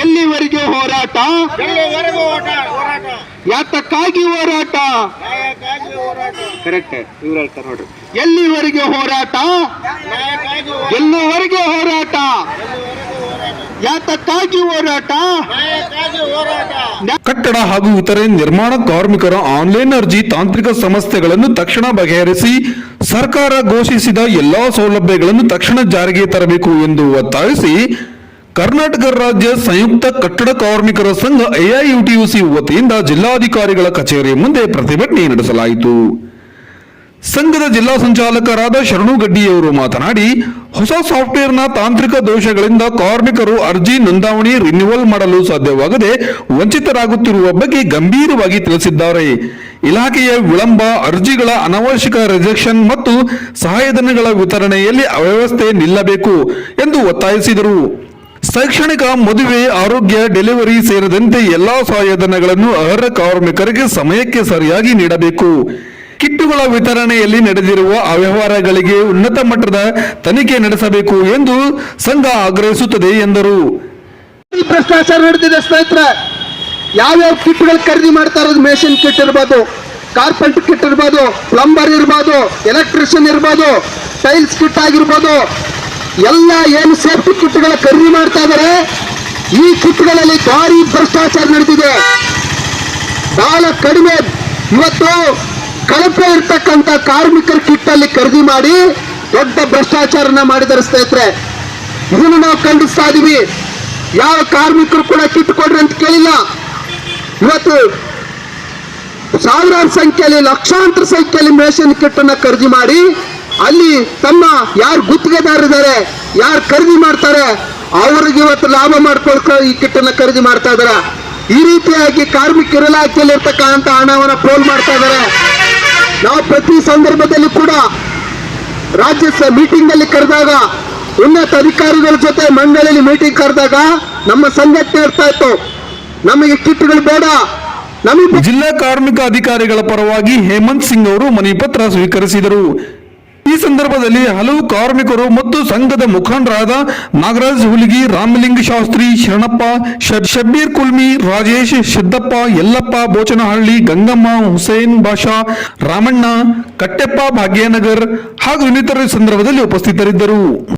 ಎಲ್ಲಿವರೆಗೆ ಹೋರಾಟ? ಯಾತಕ್ಕಾಗಿ ಹೋರಾಟ? ಕರೆಕ್ಟ್ ಇವ್ರು ಹೇಳ್ತಾರೆ ನೋಡ್ರಿ. ಎಲ್ಲಿವರೆಗೆ ಹೋರಾಟ? ಎಲ್ಲವರೆಗೆ ಹೋರಾಟ? ಯಾತಕ್ಕಾಗಿ ಹೋರಾಟ? ಕಟ್ಟಡ ಹಾಗೂ ಇತರೆ ನಿರ್ಮಾಣ ಕಾರ್ಮಿಕರ ಆನ್ಲೈನ್ ಅರ್ಜಿ ತಾಂತ್ರಿಕ ಸಮಸ್ಯೆಗಳನ್ನು ತಕ್ಷಣ ಬಗೆಹರಿಸಿ ಸರ್ಕಾರ ಘೋಷಿಸಿದ ಎಲ್ಲಾ ಸೌಲಭ್ಯಗಳನ್ನು ತಕ್ಷಣ ಜಾರಿಗೆ ತರಬೇಕು ಎಂದು ಒತ್ತಾಯಿಸಿ ಕರ್ನಾಟಕ ರಾಜ್ಯ ಸಂಯುಕ್ತ ಕಟ್ಟಡ ಕಾರ್ಮಿಕರ ಸಂಘ ಎಐಯುಟಿಯುಸಿ ವತಿಯಿಂದ ಜಿಲ್ಲಾಧಿಕಾರಿಗಳ ಕಚೇರಿ ಮುಂದೆ ಪ್ರತಿಭಟನೆ ನಡೆಸಲಾಯಿತು. ಸಂಘದ ಜಿಲ್ಲಾ ಸಂಚಾಲಕರಾದ ಶರಣು ಗಡ್ಡಿಯವರು ಮಾತನಾಡಿ, ಹೊಸ ಸಾಫ್ಟ್ವೇರ್ನ ತಾಂತ್ರಿಕ ದೋಷಗಳಿಂದ ಕಾರ್ಮಿಕರು ಅರ್ಜಿ ನೋಂದಾವಣಿ ರಿನ್ಯೂವಲ್ ಮಾಡಲು ಸಾಧ್ಯವಾಗದೆ ವಂಚಿತರಾಗುತ್ತಿರುವ ಬಗ್ಗೆ ಗಂಭೀರವಾಗಿ ತಿಳಿಸಿದ್ದಾರೆ. ಇಲಾಖೆಯ ವಿಳಂಬ, ಅರ್ಜಿಗಳ ಅನವಶ್ಯಕ ರಿಜೆಕ್ಷನ್ ಮತ್ತು ಸಹಾಯಧನಗಳ ವಿತರಣೆಯಲ್ಲಿ ಅವ್ಯವಸ್ಥೆ ನಿಲ್ಲಬೇಕು ಎಂದು ಒತ್ತಾಯಿಸಿದರು. ಶೈಕ್ಷಣಿಕ ಮದುವೆ, ಆರೋಗ್ಯ, ಡೆಲಿವರಿ ಸೇರಿದಂತೆ ಎಲ್ಲಾ ಸಹಾಯಧನಗಳನ್ನು ಅರ್ಹ ಕಾರ್ಮಿಕರಿಗೆ ಸಮಯಕ್ಕೆ ಸರಿಯಾಗಿ ನೀಡಬೇಕು. ಕಿಟ್ಟುಗಳ ವಿತರಣೆಯಲ್ಲಿ ನಡೆದಿರುವ ಅವ್ಯವಹಾರಗಳಿಗೆ ಉನ್ನತ ಮಟ್ಟದ ತನಿಖೆ ನಡೆಸಬೇಕು ಎಂದು ಸಂಘ ಆಗ್ರಹಿಸುತ್ತದೆ ಎಂದರು. ಭ್ರಷ್ಟಾಚಾರ ನಡೆದಿದೆ ಸ್ನೇಹಿತರೆ. ಯಾವ್ಯಾವ ಕಿಟ್ಗಳು ಖರೀದಿ ಮಾಡ್ತಾ ಇರೋದು? ಮೇಷಿನ್ ಕಿಟ್ ಇರ್ಬೋದು ಕಾರ್ಪೆಂಟ್ ಕಿಟ್ ಇರ್ಬೋದು ಪ್ಲಂಬರ್ ಇರ್ಬೋದು ಎಲೆಕ್ಟ್ರಿಷಿಯನ್ ಇರ್ಬೋದು ಟೈಲ್ಸ್ ಕಿಟ್ ಆಗಿರ್ಬೋದು, ಎಲ್ಲ ಏನು ಸೇಫ್ಟಿ ಕಿಟ್ಗಳ ಖರೀದಿ ಮಾಡ್ತಾ ಇದ್ದಾರೆ ಈ ಕಿಟ್ಗಳಲ್ಲಿ ಭಾರಿ ಭ್ರಷ್ಟಾಚಾರ ನಡೆದಿದೆ. ಬಹಳ ಕಡಿಮೆ. ಇವತ್ತು ಕಳಪೆ ಇರ್ತಕ್ಕಂಥ ಕಾರ್ಮಿಕರ ಕಿಟ್ ಅಲ್ಲಿ ಖರೀದಿ ಮಾಡಿ ದೊಡ್ಡ ಭ್ರಷ್ಟಾಚಾರನ ಮಾಡಿದ್ದಾರೆ ಸ್ನೇಹಿತರೆ ಇದನ್ನು ನಾವು ಖಂಡಿಸ್ತಾ ಇದೀವಿ. ಯಾವ ಕಾರ್ಮಿಕರು ಕೂಡ ಕಿಟ್ ಕೊಡ್ರಿ ಅಂತ ಕೇಳಿಲ್ಲ. ಇವತ್ತು ಸಾವಿರಾರು ಸಂಖ್ಯೆಯಲ್ಲಿ, ಲಕ್ಷಾಂತರ ಸಂಖ್ಯೆಯಲ್ಲಿ ಮೇಷನ್ ಕಿಟ್ ಅನ್ನ ಖರೀದಿ ಮಾಡಿ, ಅಲ್ಲಿ ತಮ್ಮ ಯಾರು ಗುತ್ತಿಗೆದಾರರಿದ್ದಾರೆ ಯಾರು ಖರೀದಿ ಮಾಡ್ತಾರೆ, ಅವ್ರಿಗೆ ಇವತ್ತು ಲಾಭ ಮಾಡ್ಕೊಳ್ಕ ಈ ಕಿಟ್ಟನ್ನು ಖರೀದಿ ಮಾಡ್ತಾ ಇದಾರೆ ಈ ರೀತಿಯಾಗಿ ಕಾರ್ಮಿಕರ ಇಲಾಖೆಯಲ್ಲಿ ಇರ್ತಕ್ಕಂಥ ಹಣವನ್ನ ಪೋಲ್ ಮಾಡ್ತಾ ಇದ್ದಾರೆ. ನಾವು ಪ್ರತಿ ಸಂದರ್ಭದಲ್ಲಿ ಕೂಡ ರಾಜ್ಯ ಮೀಟಿಂಗ್ ಅಲ್ಲಿ ಕರೆದಾಗ ಉನ್ನತ ಅಧಿಕಾರಿಗಳ ಜೊತೆ ಮಂಡಳಿಯಲ್ಲಿ ಮೀಟಿಂಗ್ ಕರೆದಾಗ ನಮ್ಮ ಸಂಘಟನೆ ಇರ್ತಾ ಇತ್ತು ನಮಗೆ ಕಿಟ್ಗಳು ಬೇಡ. ಜಿಲ್ಲಾ ಕಾರ್ಮಿಕ ಅಧಿಕಾರಿಗಳ ಪರವಾಗಿ ಹೇಮಂತ್ ಸಿಂಗ್ ಅವರು ಮನವಿ ಪತ್ರ ಸ್ವೀಕರಿಸಿದರು. ಈ ಸಂದರ್ಭದಲ್ಲಿ ಹಲವು ಕಾರ್ಮಿಕರು ಮತ್ತು ಸಂಘದ ಮುಖಂಡರಾದ ನಾಗರಾಜ್ ಹುಲಿಗಿ, ರಾಮಲಿಂಗ ಶಾಸ್ತ್ರಿ, ಶರಣಪ್ಪ ಶಬ್- ಶಬ್ಬೀರ್ ಕುಲ್ಮಿ, ರಾಜೇಶ್ ಸಿದ್ದಪ್ಪ, ಯಲ್ಲಪ್ಪ ಬೋಚನಹಳ್ಳಿ, ಗಂಗಮ್ಮ, ಹುಸೇನ್ ಬಾಷಾ, ರಾಮಣ್ಣ, ಕಟ್ಟೆಪ್ಪ ಭಾಗ್ಯನಗರ್ ಹಾಗೂ ಇನ್ನಿತರ ಸಂದರ್ಭದಲ್ಲಿ ಉಪಸ್ಥಿತರಿದ್ದರು.